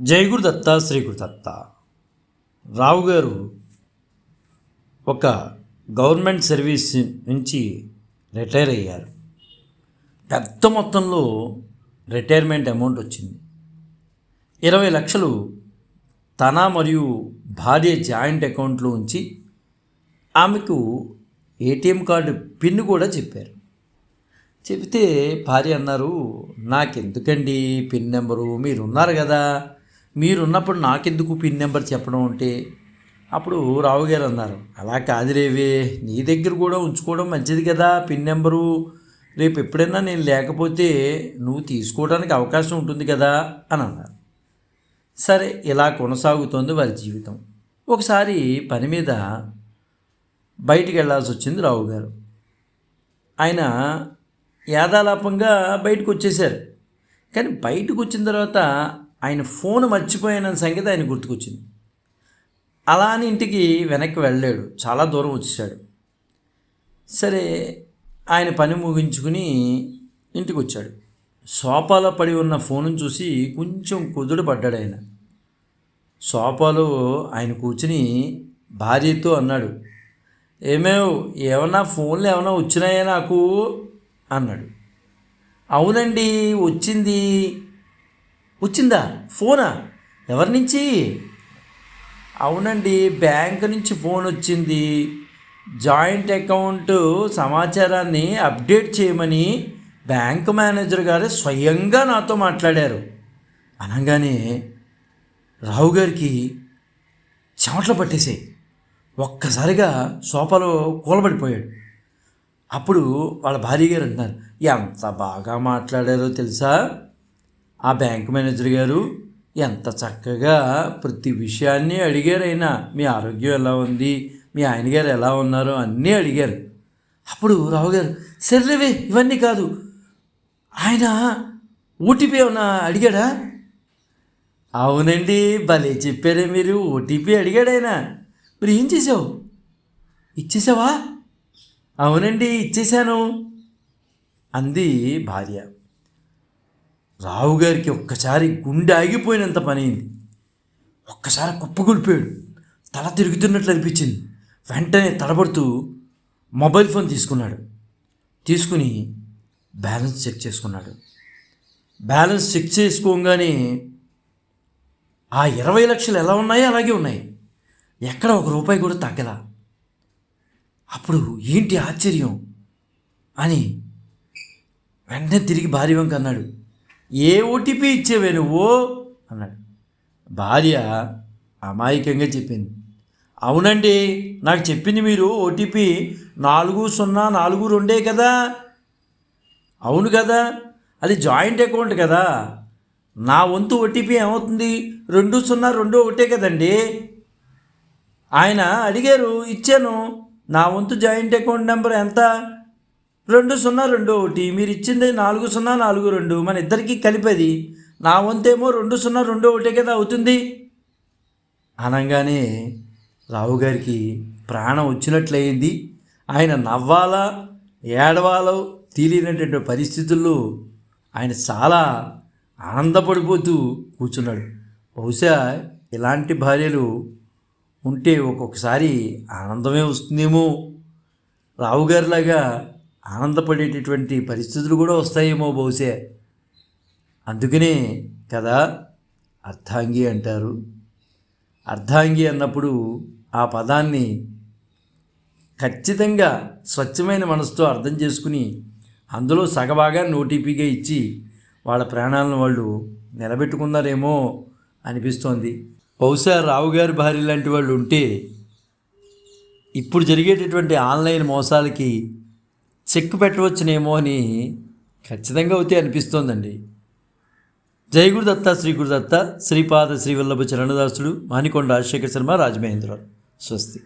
జై గురుదత్త శ్రీ గురుదత్త రావు గారు ఒక గవర్నమెంట్ సర్వీస్ నుంచి రిటైర్ అయ్యారు. పెద్ద మొత్తంలో రిటైర్మెంట్ అమౌంట్ వచ్చింది. ఇరవై లక్షలు తన మరియు భార్య జాయింట్ అకౌంట్లో ఉంచి ఆమెకు ఏటీఎం కార్డు పిన్ కూడా చెప్పారు. చెబితే భార్య అన్నారు నాకెందుకండి? పిన్ నెంబరు మీరున్నారు కదా. మీరున్నప్పుడు నాకెందుకు పిన్ నెంబర్ చెప్పడం అంటే? అప్పుడు రావు గారు అన్నారు అలా కాదులేవే నీ దగ్గర కూడా ఉంచుకోవడం మంచిది కదా పిన్ నెంబరు. రేపు ఎప్పుడైనా నేను లేకపోతే నువ్వు తీసుకోవడానికి అవకాశం ఉంటుంది కదా? అని అన్నారు. సరే ఇలా కొనసాగుతోంది వారి జీవితం. ఒకసారి పని మీద బయటికి వెళ్ళాల్సి వచ్చింది రావు గారు. ఆయన యాదాలాపంగా బయటకు వచ్చేశారు. కానీ బయటకు వచ్చిన తర్వాత ఆయన ఫోన్ మర్చిపోయిన సంగతి ఆయన గుర్తుకొచ్చింది. అలా అని ఇంటికి వెనక్కి వెళ్ళాడు. చాలా దూరం వచ్చేసాడు. సరే ఆయన పని ముగించుకుని ఇంటికి వచ్చాడు సోఫాలో పడి ఉన్న ఫోను చూసి కొంచెం కుదుడు పడ్డాడు ఆయన. సోఫాలో ఆయన కూర్చుని భార్యతో అన్నాడు ఏమేవ్ ఏమన్నా ఫోన్లు ఏమైనా వచ్చినాయా నాకు? అన్నాడు. అవునండి వచ్చింది. వచ్చిందా? ఫోనా? ఎవరి నుంచి? అవునండి బ్యాంక్ నుంచి ఫోన్ వచ్చింది. జాయింట్ అకౌంట్ సమాచారాన్ని అప్డేట్ చేయమని బ్యాంక్ మేనేజర్ గారు స్వయంగా నాతో మాట్లాడారు. అనగానే రావు గారికి చెమటలు పట్టేసాయి ఒక్కసారిగా సోఫాలో కూలబడిపోయాడు. అప్పుడు వాళ్ళ భార్య గారు అంటున్నారు ఎంత బాగా మాట్లాడారో తెలుసా? ఆ బ్యాంక్ మేనేజర్ గారు ఎంత చక్కగా ప్రతి విషయాన్ని అడిగారు ఆయన మీ ఆరోగ్యం ఎలా ఉంది? మీ ఆయన గారు ఎలా ఉన్నారో? అన్నీ అడిగారు. అప్పుడు రావు గారు సర్లేవే ఇవన్నీ కాదు. ఆయన ఓటీపీ ఏమన్నా అడిగాడా? అవునండి భలే చెప్పారే మీరు. ఓటీపీ అడిగాడు ఆయన. మరి ఏం చేసావు ఇచ్చేసావా? అవునండి ఇచ్చేశాను అంది భార్య. రావు గారికి ఒక్కసారి గుండె ఆగిపోయినంత పనైంది ఒక్కసారి కుప్పగొలిపాడు తల తిరుగుతున్నట్లు అనిపించింది. వెంటనే తడబడుతూ మొబైల్ ఫోన్ తీసుకున్నాడు. తీసుకుని బ్యాలెన్స్ చెక్ చేసుకున్నాడు. బ్యాలెన్స్ చెక్ చేసుకోగానే ఆ ఇరవై లక్షలు ఎలా ఉన్నాయో అలాగే ఉన్నాయి. ఎక్కడ ఒక రూపాయి కూడా తగ్గలా. అప్పుడు ఏంటి ఆశ్చర్యం అని వెంటనే తిరిగి భార్య వంక అన్నాడు. ఏ ఓటీపీ ఇచ్చేవే నువ్వు? అన్నాడు. భార్య అమాయకంగా చెప్పింది. అవునండి నాకు చెప్పింది మీరు ఓటీపీ నాలుగు సున్నా నాలుగు రెండే కదా? అవును కదా? అది జాయింట్ అకౌంట్ కదా? నా వంతు ఓటీపీ ఏమవుతుంది? రెండు సున్నా రెండు ఒకటే కదండి. ఆయన అడిగారు ఇచ్చాను. నా వంతు జాయింట్ అకౌంట్ నెంబర్ ఎంత? రెండు సున్నా రెండు ఒకటి మీరు ఇచ్చింది నాలుగు సున్నా నాలుగు రెండు మన ఇద్దరికీ కలిపేది. నా వంతేమో రెండు సున్నా రెండు ఒకటే కదా అవుతుంది. అనగానే రావు గారికి ప్రాణం వచ్చినట్లయింది. ఆయన నవ్వాలా ఏడవాలో తీలినటువంటి పరిస్థితుల్లో ఆయన చాలా ఆనందపడిపోతూ కూర్చున్నాడు. బహుశా ఇలాంటి భార్యలు ఉంటే ఒక్కొక్కసారి ఆనందమే వస్తుందేమో. రావుగారిలాగా ఆనందపడేటటువంటి పరిస్థితులు కూడా వస్తాయేమో బహుశా. అందుకనే కదా అర్థాంగి అంటారు. అర్ధాంగి అన్నప్పుడు ఆ పదాన్ని ఖచ్చితంగా స్వచ్ఛమైన మనసుతో అర్థం చేసుకుని అందులో సగభాగాన్ని ఓటీపీగా ఇచ్చి వాళ్ళ ప్రాణాలను వాళ్ళు నిలబెట్టుకున్నారేమో అనిపిస్తోంది. బహుశా రావుగారి భార్య లాంటి వాళ్ళు ఉంటే ఇప్పుడు జరిగేటటువంటి ఆన్లైన్ మోసాలకి చెక్ పెట్టవచ్చునేమో అని ఖచ్చితంగా అవుతే అనిపిస్తోందండి. జై గురుదత్త శ్రీ గురుదత్త శ్రీపాద శ్రీవల్లభ చరణదాసుడు మానికొండ రాజశేఖర శర్మ రాజమహేంద్ర స్వస్తి.